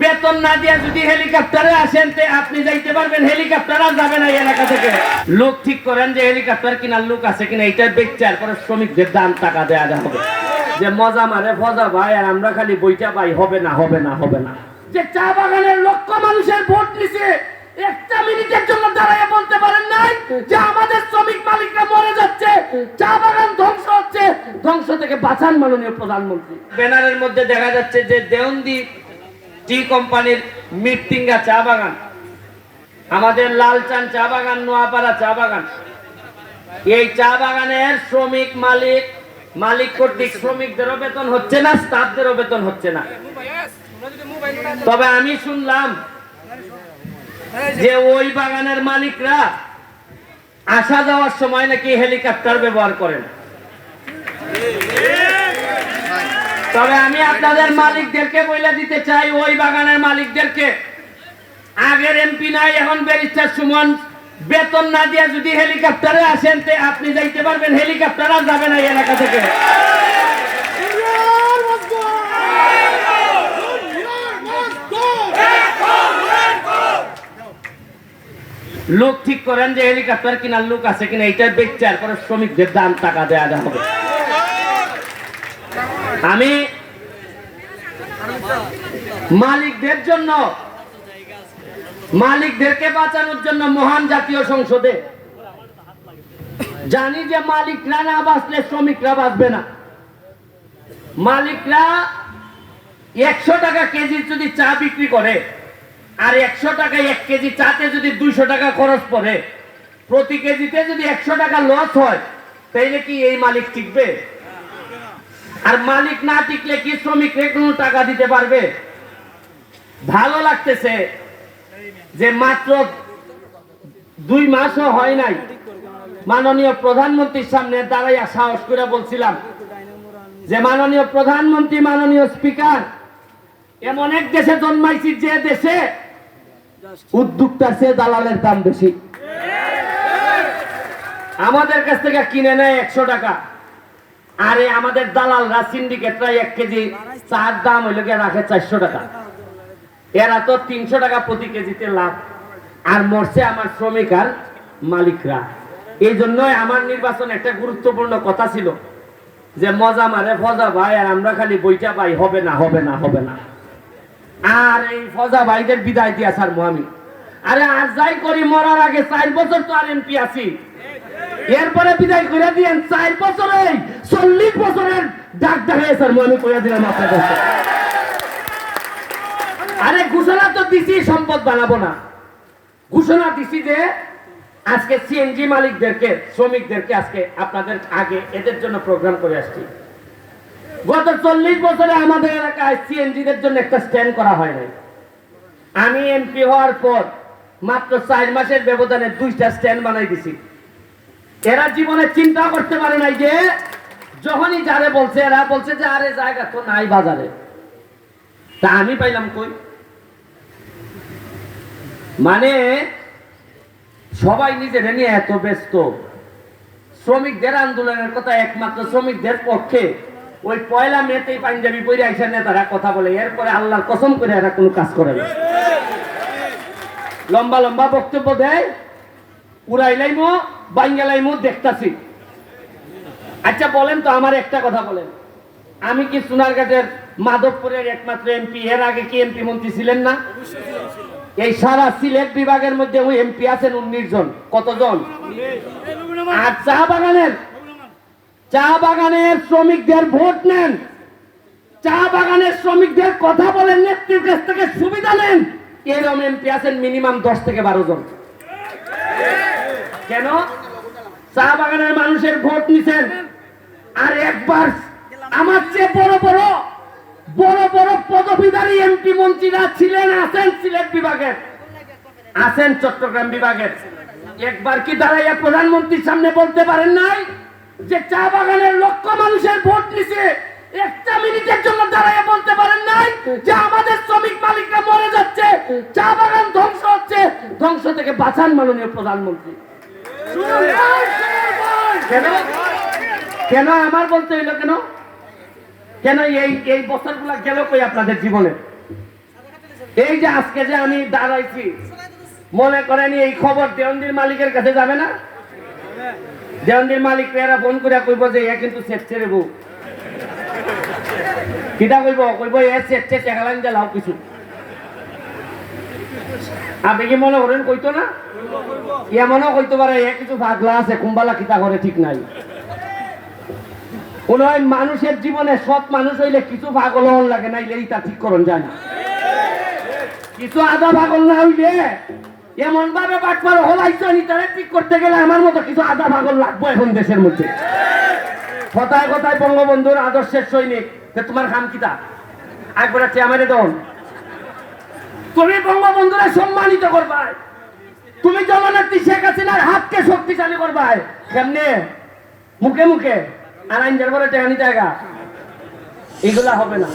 বেতন না দিয়ে যদি হেলিকপ্টারে আসেন, তে আপনি যাইতে পারবেন, হেলিকপ্টার আর যাবে না এলাকা থেকে। লোক ঠিক করেন যে হেলিকপ্টার কিনার লোক আছে কিনা এটা বেচার পরে শ্রমিকদের দাম টাকা দেয়া হবে। যে মজা মারে, ফজা ভাই, আর আমরা খালি বইটা পাই, হবে না হবে না হবে না। যে চা বাগানের লক্ষ মানুষের ভোট নিছে, একটা মিনিটের জন্য দাঁড়ায় বলতে পারেন নাই যে আমাদের শ্রমিক মালিকরা মরে যাচ্ছে, চা বাগান ধ্বংস হচ্ছে। ধ্বংস থেকে বাঁচান মাননীয় প্রধানমন্ত্রী। ব্যানারের মধ্যে দেখা যাচ্ছে যে দেওন্দি টি কোম্পানির মিটিঙ্গা চা বাগান। আমাদের লালচান চা বাগান, নোয়াপাড়া চা বাগান। এই চা বাগানের শ্রমিক মালিক মালিক কর্তৃক শ্রমিকদেরও বেতন হচ্ছে না, স্টাফদেরও বেতন হচ্ছে না। তবে আমি শুনলাম যে ওই বাগানের মালিকরা আসা যাওয়ার সময় নাকি হেলিকপ্টার ব্যবহার করেন। তবে আমি আপনাদের মালিকদেরকে বলে দিতে চাই, ওই বাগানের মালিকদেরকে। আগের এমপি নাই, এখন ব্যারিস্টার সুমন। বেতন না দিয়ে যদি হেলিকপ্টারে আসেন, তে আপনি যাইতে পারবেন, হেলিকপ্টার আর যাবে না এই এলাকা থেকে। লোক ঠিক করেন যে হেলিকপ্টার কিনার লোক আছে কিনা এটা বেচার পরে শ্রমিকদের দাম টাকা দেয়া হবে। আমি মালিকদের জন্য, মালিকদেরকে বাঁচানোর জন্য মহান জাতীয় সংসদে জানি যে মালিকরা না বাঁচলে শ্রমিকরা বাঁচবে না। মালিকরা একশো টাকা কেজি যদি চা বিক্রি করে আর একশো টাকা এক কেজি চাতে যদি দুইশো টাকা খরচ পড়ে, প্রতি কেজিতে যদি একশো টাকা লস হয়, তাইলে কি এই মালিক টিকবে? আর মালিক না টিকলে কি শ্রমিকরে কোনো টাকা দিতে পারবে? ভালো লাগতেছে যে মাত্র দুই মাসও হয় নাই। মাননীয় প্রধানমন্ত্রীর সামনে দাঁড়াইয়া সাহস করে বলছিলাম যে মাননীয় প্রধানমন্ত্রী মাননীয় স্পিকার এমন এক দেশে জন্মাইছি যে দেশে উদ্যোক্তার সে দালালের দাম বেশি। আমাদের কাছ থেকে কিনে নেয় একশো টাকা। আরে আমাদের দালালরা সিন্ডিকেটরা এক কেজি চার দাম হইল গিয়ে রাখে চারশো টাকা। এরা তো তিনশো টাকা প্রতি কেজিতে লাভ। আর মরছে আমার শ্রমিক আর মালিকরা। এই জন্যই আমার নির্বাচন একটা গুরুত্বপূর্ণ কথা ছিল যে মজা মারে, ফজা ভাই, আর আমরা খালি বইটা পাই, হবে না হবে না হবে না। আর এই ফজা ভাইদের বিদায় দিয়া স্যার আমি। আরে আর যাই করি, মরার আগে চার বছর তো আর এমপি আছি। এরপরে বিদায় করে দিয়েন চার বছরে। চল্লিশ বছরের ডাক দেখায় স্যার আমি করে দিলাম আপনার আরে, ঘোষণা তো দিছি, সম্পদ বানাবো না। ঘোষণা দিছি যে, আজকে সিএনজি মালিকদেরকে, শ্রমিকদেরকে আজকে আপনাদের আগে এদের জন্য প্রোগ্রাম করে আসছি। গত চল্লিশ বছরে আমাদের এলাকায় সিএনজিদের জন্য একটা স্ট্যান্ড করা হয় নাই। আমি এমপি হওয়ার পর মাত্র চার মাসের ব্যবধানে দুইটা স্ট্যান্ড বানাই দিছি। এরা জীবনে চিন্তা করতে পারে নাই যে যখনই যারে বলছে, এরা বলছে যে, আরে, জায়গা তো নাই বাজারে। তা আমি পাইলাম কই? মানে সবাই নিজের নিয়ে এত ব্যস্ত। শ্রমিকদের আন্দোলনের কথা একমাত্র শ্রমিকদের পক্ষে। ওই পয়লা মেতেই পাঞ্জাবি পরে আইসা নেতারা কথা বলে, এরপরে আল্লাহর কসম করে এরা কোনো কাজ করে না। লম্বা লম্বা বক্তব্য দেয় উড়াইলাইমো বাঙ্গালাইমো দেখতাছি। আচ্ছা বলেন তো আমার একটা কথা বলেন। আমি কি সোনারঘাটের মাধবপুরের একমাত্র এমপি? এর আগে কি এমপি মন্ত্রী ছিলেন না? এই সারা সিলেট বিভাগের মধ্যে ওই এমপি আছেন উনিশ জন। কতজন? আর চা বাগানের চা বাগানের শ্রমিকদের ভোট নেন। চা বাগানের শ্রমিকদের কথা বলেন, নেত্রীর কাছ থেকে সুবিধা নেন। এরকম এমপি আছেন মিনিমাম দশ থেকে বারো জন। কেন? চা বাগানের মানুষের ভোট নিছেন। আর একবার আমার চেয়ে বড় বড় বড় বড় পদবিধারী এমপি মন্ত্রীরা ছিলেন আছেন সিলেট বিভাগের। আছেন চট্টগ্রাম বিভাগের। একবার কি দাঁড়াইয়া প্রধানমন্ত্রীর সামনে বলতে পারেন নাই যে চা বাগানের লক্ষ মানুষের ভোট নিছে? একটা মিনিটের জন্য দাঁড়াইয়া বলতে পারেন নাই যে আমাদের শ্রমিক মালিকরা মরে যাচ্ছে চা বাগান ধ্বংস হচ্ছে। ধ্বংস থেকে বাঁচান মাননীয় প্রধানমন্ত্রী। কেন? কেন আমার বলতে হইল কেন? কেন এই এই বছরগুলা গেল কই আপনাদের জীবনে? এই যে আজকে যে আমি দাঁড়াইছি, মনে করেন এই খবর দেওয়ন্দির মালিকের কাছে যাবে না? দেওয়ন্দির মালিক এরা ফোন করে কইব যে এ কিন্তু সেট ছেড়ে বউ। কিটা কইব? কইব এ সেট ছে টেকালাইন দিলাও কিছু। আপনি কি মনে করেন কইতো না? এমনও কইতে পারে এ কিছু পাগলা আছে, কুম্বালা কিতা করে ঠিক নাই। কোন মানুষের জীবনে সৎ মানুষ হইলে কিছু পাগল হন লাগে না ইলে তা ঠিক করন যায় না কিছু আধা পাগল না হইলে এমন ভাবে বাটপার হলাইছো তারে ঠিক করতে গেলে আমার মতো কিছু আধা পাগল লাগবো এখন দেশের মধ্যে। কথায় কথায় বঙ্গবন্ধুর আদর্শের সৈনিক, তে তোমার খাম কিতা? একবার চেয়ারম্যানে দন তুমি বঙ্গবন্ধুরা সম্মানিত করবাই। তুমি জননেত্রী শেখ হাসিনার হাতকে শক্তিশালী করবাই। কেমনে? মুখে মুখে। আর আইন পরে টেহানি জায়গা এগুলা হবে না।